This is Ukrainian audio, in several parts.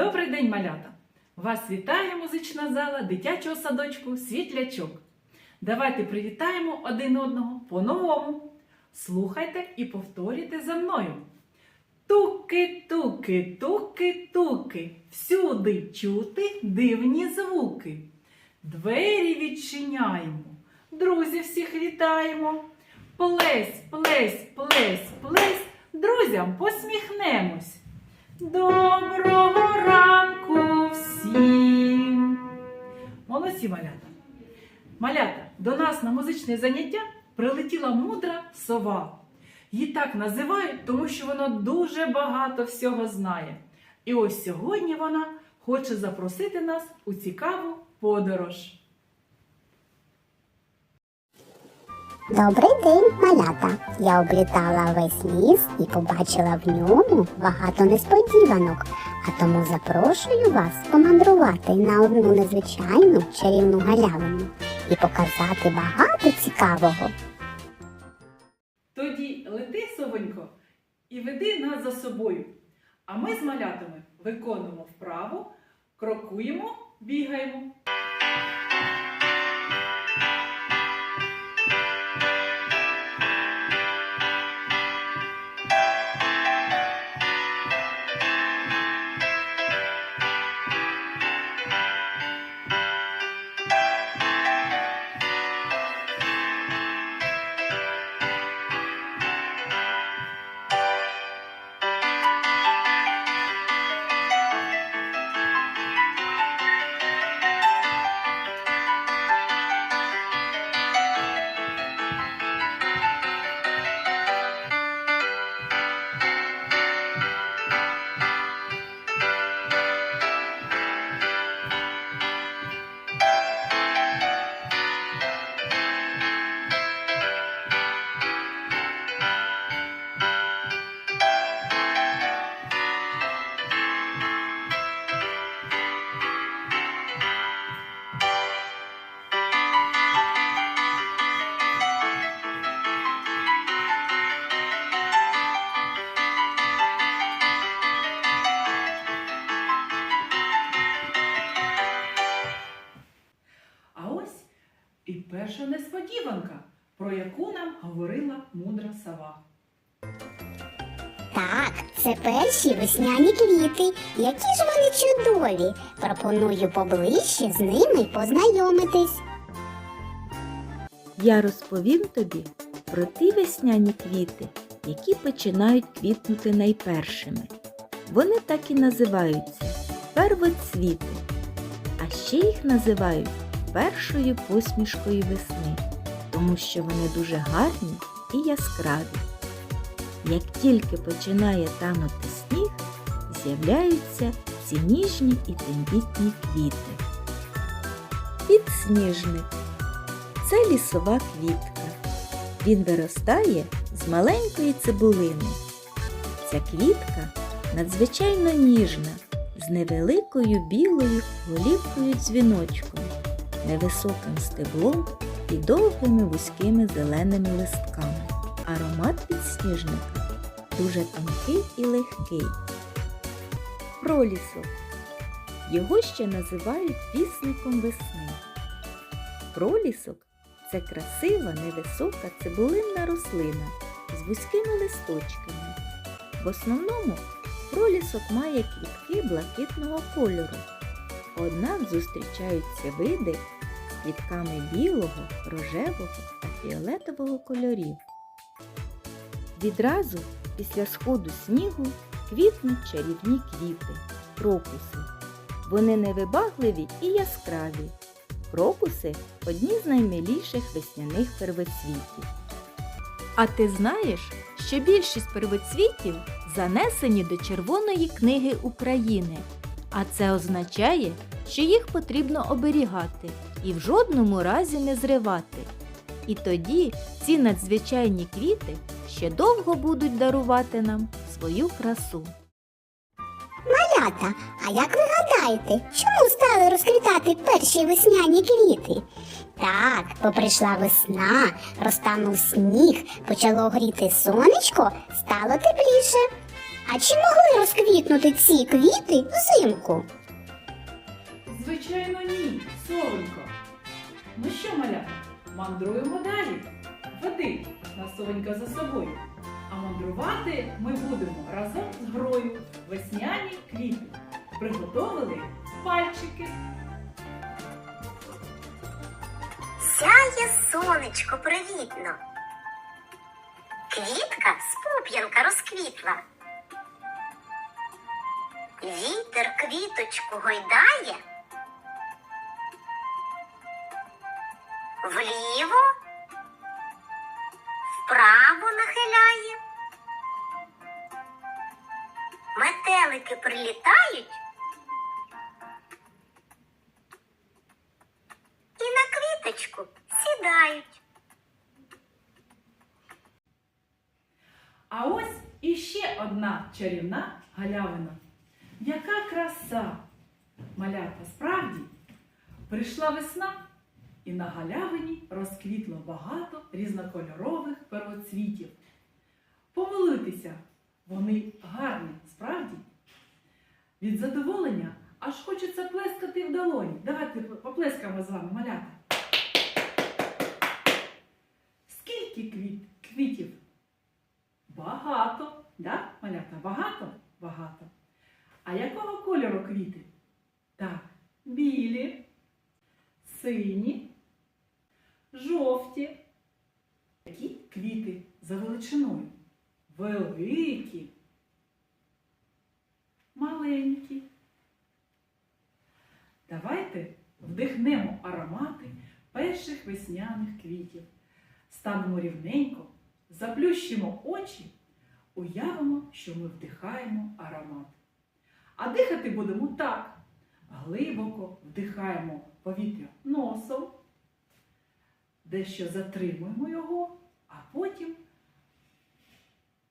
Добрий день, малята! Вас вітає музична зала дитячого садочку Світлячок. Давайте привітаємо один одного по-новому. Слухайте і повторюйте за мною. Туки, туки, туки, туки, всюди чути дивні звуки. Двері відчиняємо, друзів всіх вітаємо. Плесь, плесь, плесь, плесь, друзям посміхнемось. Доброго ранку всім! Молодці малята! Малята, до нас на музичне заняття прилетіла мудра сова. Її так називають, тому що вона дуже багато всього знає. І ось сьогодні вона хоче запросити нас у цікаву подорож. Добрий день, малята! Я облітала весь ліс і побачила в ньому багато несподіванок, а тому запрошую вас помандрувати на одну незвичайну чарівну галявину і показати багато цікавого. Тоді лети, совонько, і веди нас за собою. А ми з малятами виконуємо вправу, крокуємо, бігаємо. Це перші весняні квіти. Які ж вони чудові! Пропоную поближче з ними познайомитись. Я розповім тобі про ті весняні квіти, які починають квітнути найпершими. Вони так і називаються первоцвіти, а ще їх називають першою посмішкою весни, тому що вони дуже гарні і яскраві. Як тільки починає танути сніг, з'являються ці ніжні і тендітні квіти. Підсніжник це лісова квітка. Він виростає з маленької цибулини. Ця квітка надзвичайно ніжна, з невеликою білою голівкою дзвіночком, невисоким стеблом і довгими вузькими зеленими листками. Аромат підсніжника дуже тонкий і легкий. Пролісок. Його ще називають вісником весни. Пролісок це красива невисока цибулинна рослина з вузькими листочками. В основному пролісок має квітки блакитного кольору. Однак зустрічаються види квітками білого, рожевого та фіолетового кольорів. Відразу після сходу снігу квітнуть чарівні квіти крокуси. Вони невибагливі і яскраві. Крокуси одні з наймиліших весняних первоцвітів. А ти знаєш, що більшість первоцвітів занесені до Червоної книги України, а це означає, що їх потрібно оберігати і в жодному разі не зривати. І тоді ці надзвичайні квіти ще довго будуть дарувати нам свою красу. Малята, а як ви гадаєте, чому стали розквітати перші весняні квіти? Так, бо прийшла весна, розтанув сніг, почало гріти сонечко, стало тепліше. А чи могли розквітнути ці квіти взимку? Звичайно, ні, совенько. Ну що, малята, мандруємо далі. Веди нас совенька за собою. А мандрувати ми будемо разом з грою весняні квіти. Приготовили пальчики. Сяє сонечко привітно. Квітка з пуп'янка розквітла. Вітер квіточку гойдає. Вліво, Метелики прилітають. І на квіточку сідають. А ось іще одна чарівна галявина. Яка краса! Малята, справді прийшла весна, і на галявині розквітло багато різнокольорових первоцвітів. Помилуйтеся, вони гарні, справді. Від задоволення аж хочеться плескати в долоні. Давайте поплескаємо з вами, малята. Скільки квіт, квітів? Багато, да, малята? Багато? Багато. А якого кольору квіти? Так, білі, сині, жовті. Які квіти за величиною? Великі, маленькі. Давайте вдихнемо аромати перших весняних квітів. Станемо рівненько, заплющимо очі, уявимо, що ми вдихаємо аромат. А дихати будемо так. Глибоко вдихаємо повітря носом, дещо затримуємо його, а потім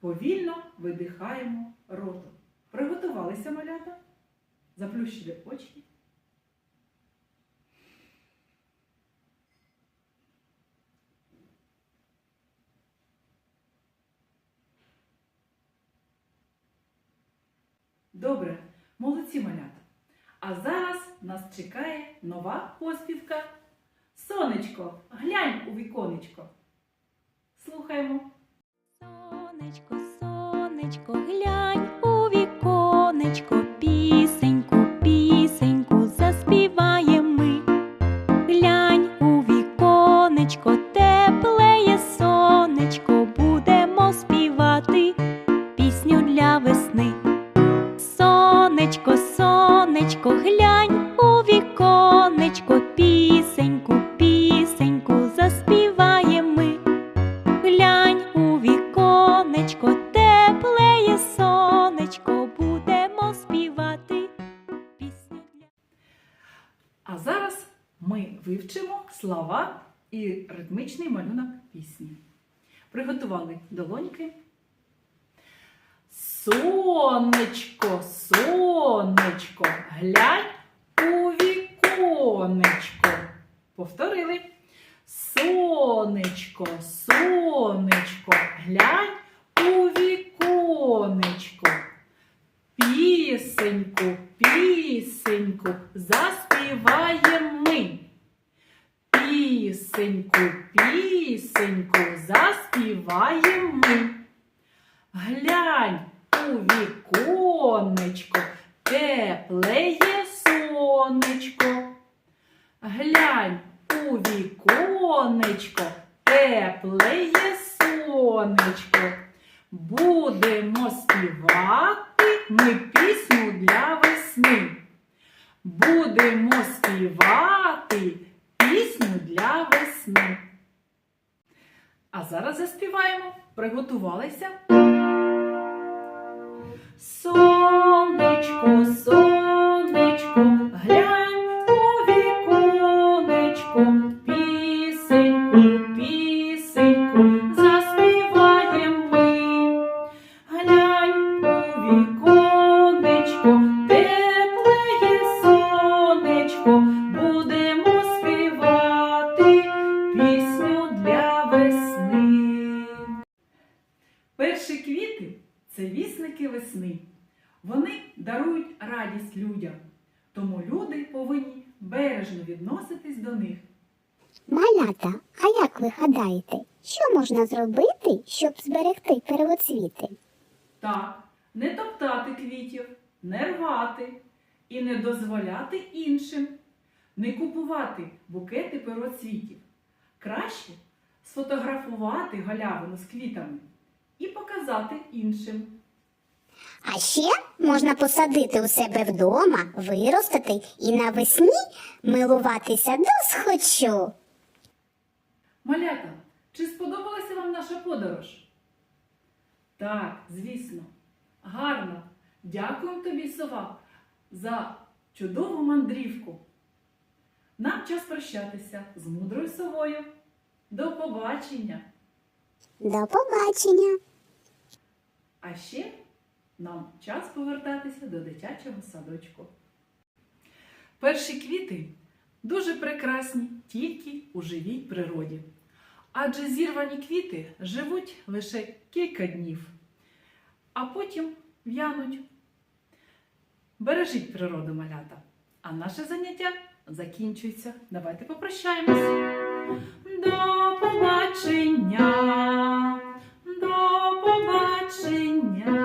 повільно видихаємо ротом. Приготувалися малята? Заплющили очі. Добре, молодці малята. А зараз нас чекає нова поспівка. Сонечко, глянь у віконечко. Слухаємо. Сонечко, сонечко, глянь у віконечко, ми вивчимо слова і ритмічний малюнок пісні. Приготували долоньки. Сонечко, сонечко, глянь у віконечко. Повторили. Сонечко, сонечко, глянь у віконечко. Пісеньку, пісеньку заспіваєм ми. Пісеньку, пісеньку заспіваєм ми. Глянь у віконечко, теплеє сонечко. Глянь у віконечко, теплеє сонечко. Будемо співати ми пісню для весни. Будемо співати пісню для весни. А зараз заспіваємо. Приготувалися. Сонечко, сонечко, до них. Малята, а як ви гадаєте, що можна зробити, щоб зберегти первоцвіти? Так, не топтати квітів, не рвати і не дозволяти іншим, не купувати букети первоцвітів. Краще сфотографувати галявину з квітами і показати іншим. А ще можна посадити у себе вдома, виростити і навесні милуватися до схочу. Малята, чи сподобалася вам наша подорож? Так, звісно. Гарно. Дякуємо тобі, сова, за чудову мандрівку. Нам час прощатися з мудрою совою. До побачення! До побачення! А ще нам час повертатися до дитячого садочку. Перші квіти дуже прекрасні тільки у живій природі. Адже зірвані квіти живуть лише кілька днів, а потім в'януть. Бережіть природу малята. А наше заняття закінчується. Давайте попрощаємося. До побачення! До побачення!